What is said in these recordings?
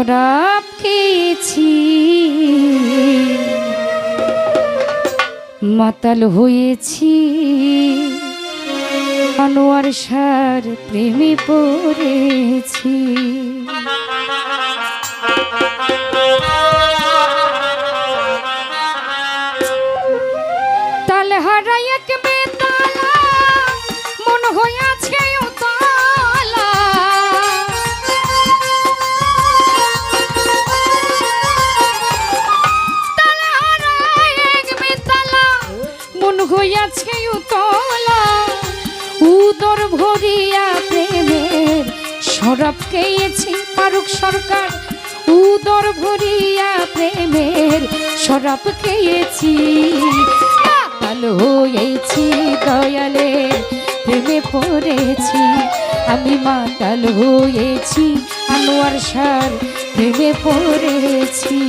শরাব খেয়েছি। মাতাল হয়েছি। আনোয়ার সার প্রেমে পড়েছি। সরকার, উদর ভরিয়া প্রেমের সরব খেয়েছি। মাতাল হয়েছি দয়ালে, প্রেমে পড়েছি। আমি মাতাল হয়েছি আনোয়ার সার প্রেমে পড়েছি।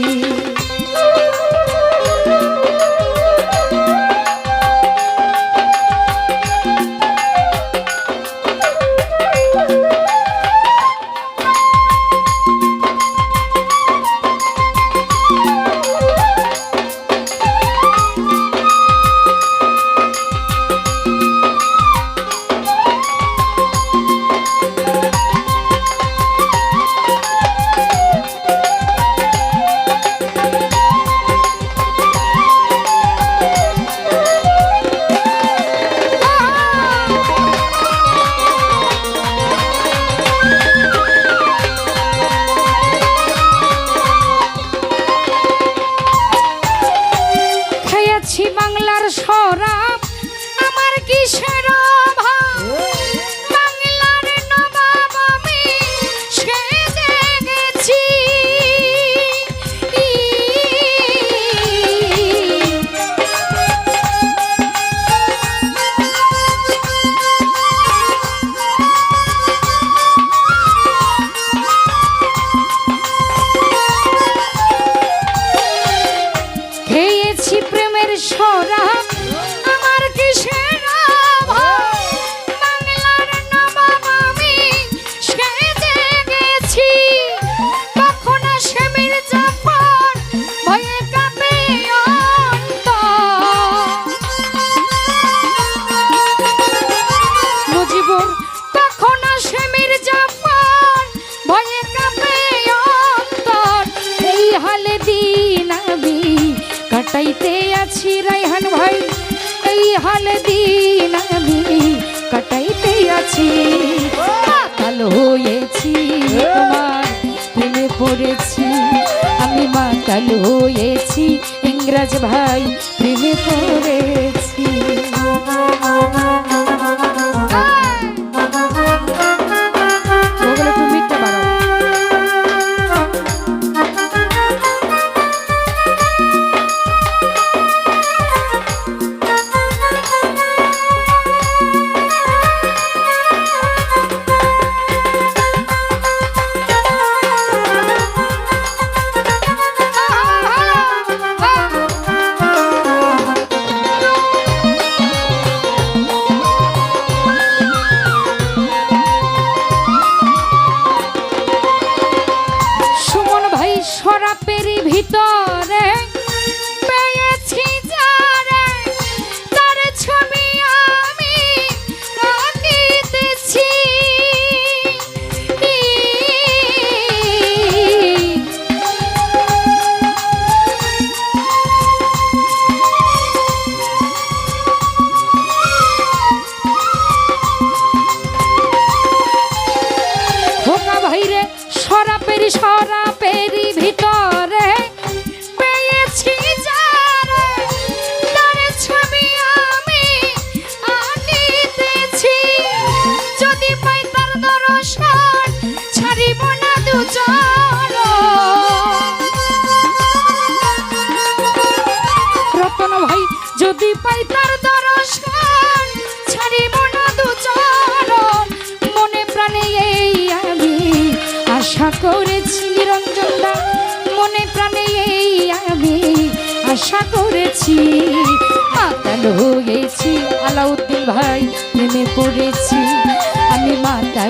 হালে দিন আমি কাটাইতে আছি। কাল হয়েছি তোমার প্রেমে পড়েছি। আমি মাতাল হয়েছি ইংরাজ ভাই, প্রেমে পড়েছি।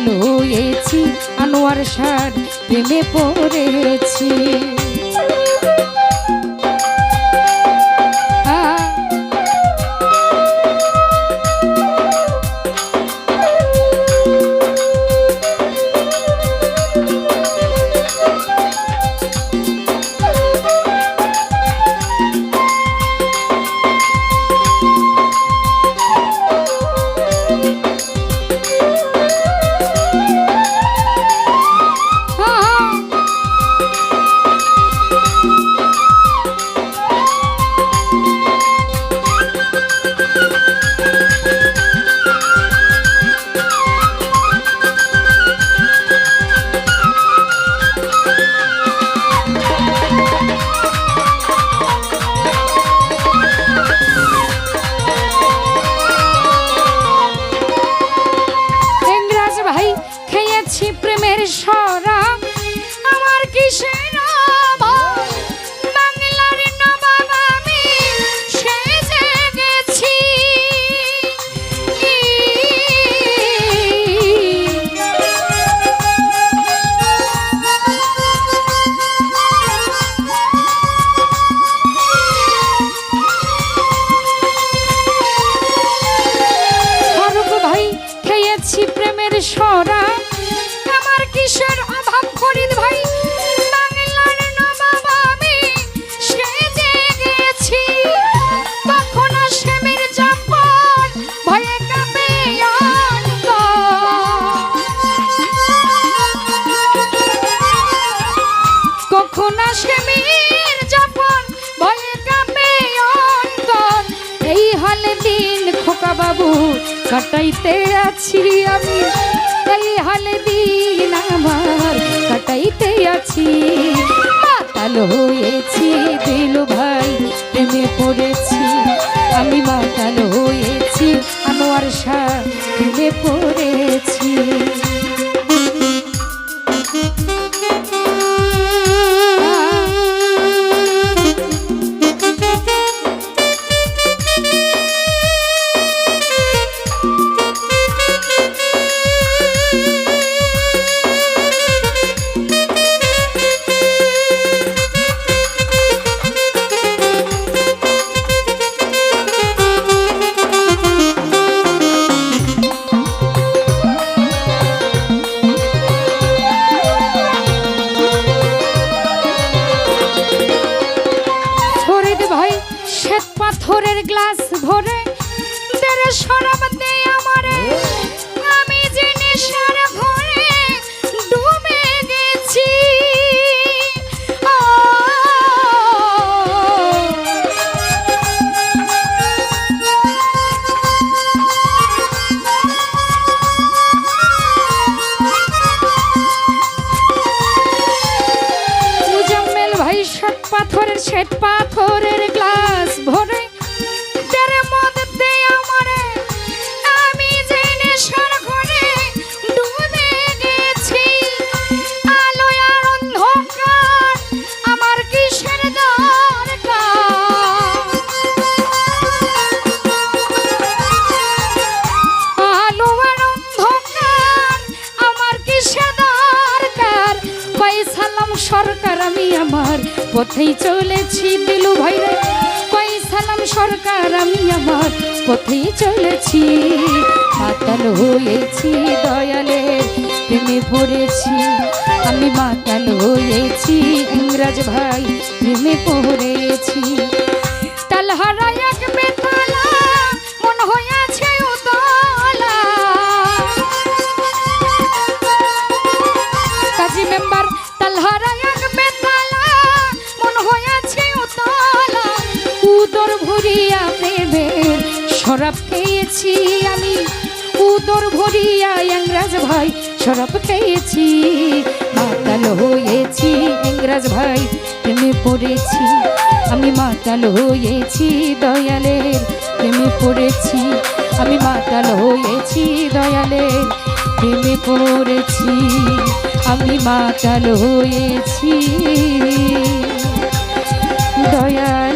মাতাল হয়েছি আনোয়ার সার প্রেমে পড়েছি। কাটাইতে আছি আমি। এই হালে দিন আমার কাটাইতে আছি। মাতাল পথেই চলেছি দিলু ভাই রে। পয়সালাম সরকার, আমি আমার পথেই চলেছি। মাতাল হয়েছি দয়ালে প্রেমে পড়েছি আমি মাতাল হয়েছি, ইংরাজ ভাই, প্রেমে পড়েছি। তালহারা এক শরাব খেয়েছি আমি। উদর ভরিয়া ইংরাজ ভাই, শরাব খেয়েছি। মাতাল হয়েছি ইংরাজ ভাই, প্রেমে পড়েছি। আমি মাতাল হয়েছি দয়ালের প্রেমে পড়েছি। আমি মাতাল হয়েছি দয়ালের প্রেমে পড়েছি। আমি মাতাল হয়েছি। দয়ালের